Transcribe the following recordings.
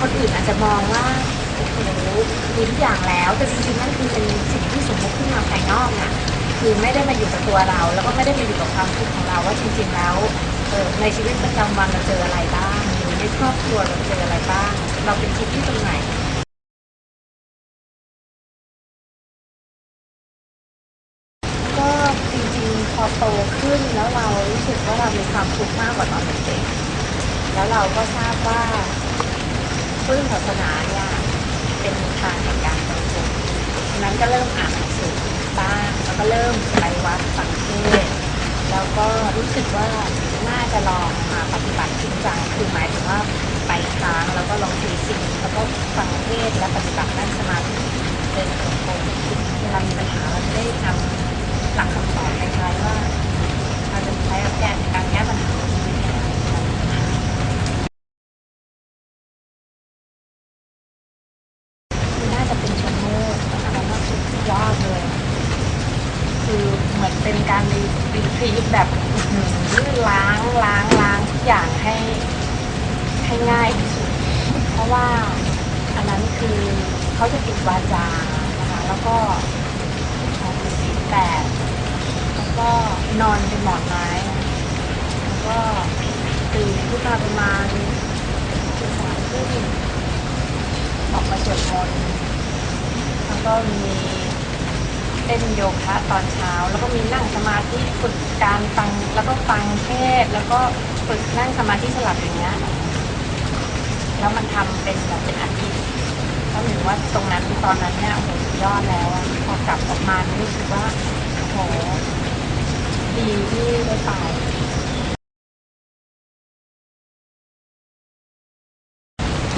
คนอื่นอาจจะมองว่าโอ้โหมีทุกอย่างแล้ว แต่จริงๆนั่นคือเป็นสิ่งที่สมมติขึ้นมาภายนอกน่ะคือไม่ได้มาอยู่กับตัวเรา แล้วก็ไม่ได้มาอยู่กับความทุกข์ของเราว่าจริงๆแล้วเออในชีวิตประจำวันเราเจออะไรบ้างหรือในครอบครัวเราเจออะไรบ้าง เราเป็นทุกข์ที่ตรงไหนก็จริงๆพอโตขึ้นแล้วเรารู้สึกว่าเรามีความทุกข์มากกว่าตอนเด็กๆแล้วเราก็ทราบว่า พุทธศาสนาเนี่ยเป็นทางแห่งการบรรลุฉะนั้นก็เริ่มอ่านหนังสือบ้างแล้วก็เริ่มไปวัดสังเทศแล้วก็รู้สึกว่าน่าจะลองมาปฏิบัติจริงจังคือหมายถึงว่าไปค้างแล้วก็ลองถือสิ่งแล้วก็ฟังเทศและปฏิบัตินั่งสมาธิเดินจงกรมเวลามีปัญหาเราจะได้นำ หลักคำสอนคล้ายๆว่าเราจะใช้แก้การแก้ปัญหาชีวิตเนี่ยคือน่าจะเป็นชนโมกอันนั้นก็สุดยอดเลย คือเหมือนเป็น การรีรีทรีทแบบล้างล้างล้างทุกอย่างให้ให้ง่ายที่สุด เพราะว่าอันนั้นคือเขาจะติดวาจานะคะ แล้วก็ถือศีลแปดแล้วก็นอนเป็นหมอนไม้ แล้วก็ตื่นขึ้นมาประมาณตีสามครึ่งออกมาสวดมนต์แล้วก็มี เต้นโยคะตอนเช้า แล้วก็มีนั่งสมาธิฝึกการฟังแล้วก็ฟังเทศ แล้วก็ฝึกนั่งสมาธิสลับอย่างเงี้ยแล้วมันทำเป็นแบบเป็นอาทิตย์ก็ถือว่าตรงนั้นตอนนั้นเนี่ยโอ้โหยอดแล้วพอกลับออกมารู้สึกว่าโหดีที่ได้ไป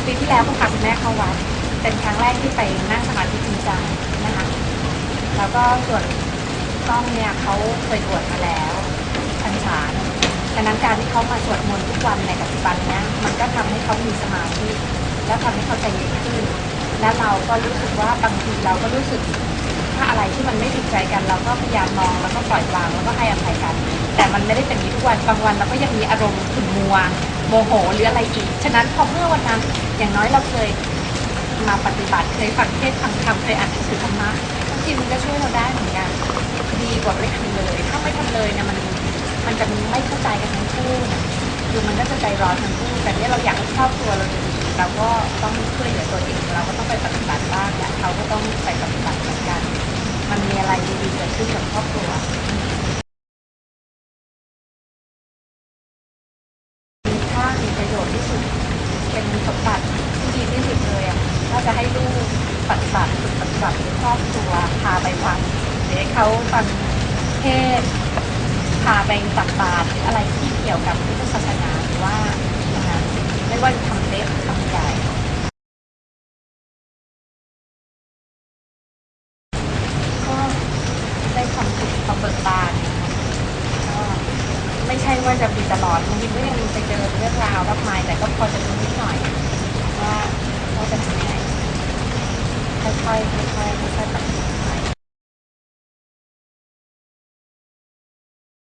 ปีที่แล้วก็พาคุณแม่เข้าวัดเป็นครั้งแรกที่ไปนั่งสมาธิจริงจังนะคะ แล้วก็ส่วนกล้องเนี่ยเขาเคยบวชมาแล้วพรรษานดังนั้นการที่เขามาสวดมนต์ทุกวันในปัจจุบันเนี้ยมันก็ทำให้เขามีสมาธิและทำให้เขาใจเย็นขึ้น และเราก็รู้สึกว่าบางทีเราก็รู้สึกถ้าอะไรที่มันไม่ถูกใจกันเราก็พยายามมองแล้วก็ปล่อยวางแล้วก็ให้อภัยกัน แต่มันไม่ได้เป็นอย่างนี้ทุกวันบางวันเราก็ยังมีอารมณ์ขุ่นมัวโมโหหรืออะไรอีก ฉะนั้นพอเมื่อวันนั้นอย่างน้อยเราเคยมาปฏิบัติเคยฟังเทศฟังธรรมเคยอ่านหนังสือธรรมะ บางมันก็ช่วยเราได้เหมือนกันดีกว่าไม่ทำเลย ถ้าไม่ทำเลยเนี่ยมันมันจะไม่เข้าใจกันทั้งคู่นะคือมันก็จะใจร้อนทั้งคู่แต่เนี่ยเราอยากให้ครอบครัวเราดีเราก็ต้องช่วยเหลือตัวเองเราก็ต้องไปปฏิบัติบ้างและเขาก็ต้องไปปฏิบัติเหมือนกัน มันมีอะไรดีๆเกิดขึ้นกับครอบครัวมีค่ามีประโยชน์ที่สุดเป็นสมบัติที่ดีที่สุดเลยอะถ้าจะให้ลูก ปฏิบัติปฏิบัติที่ครอบครัวพาไปวัดหรือให้เขาฟังเทศพาไปตักบาตรอะไรที่เกี่ยวกับพุทธศาสนาหรือว่านั้นไม่ว่าจะทำเล็กทำใหญ่ก็ได้ความสุขความเบิกบานก็ไม่ใช่ว่าจะมีตลอดบางทีก็ยังไปเจอเรื่องราวมากมายแต่ก็พอจะรู้นิดหน่อยว่าว่าจะทำยังไง ค่อยๆค่อยๆค่อยๆ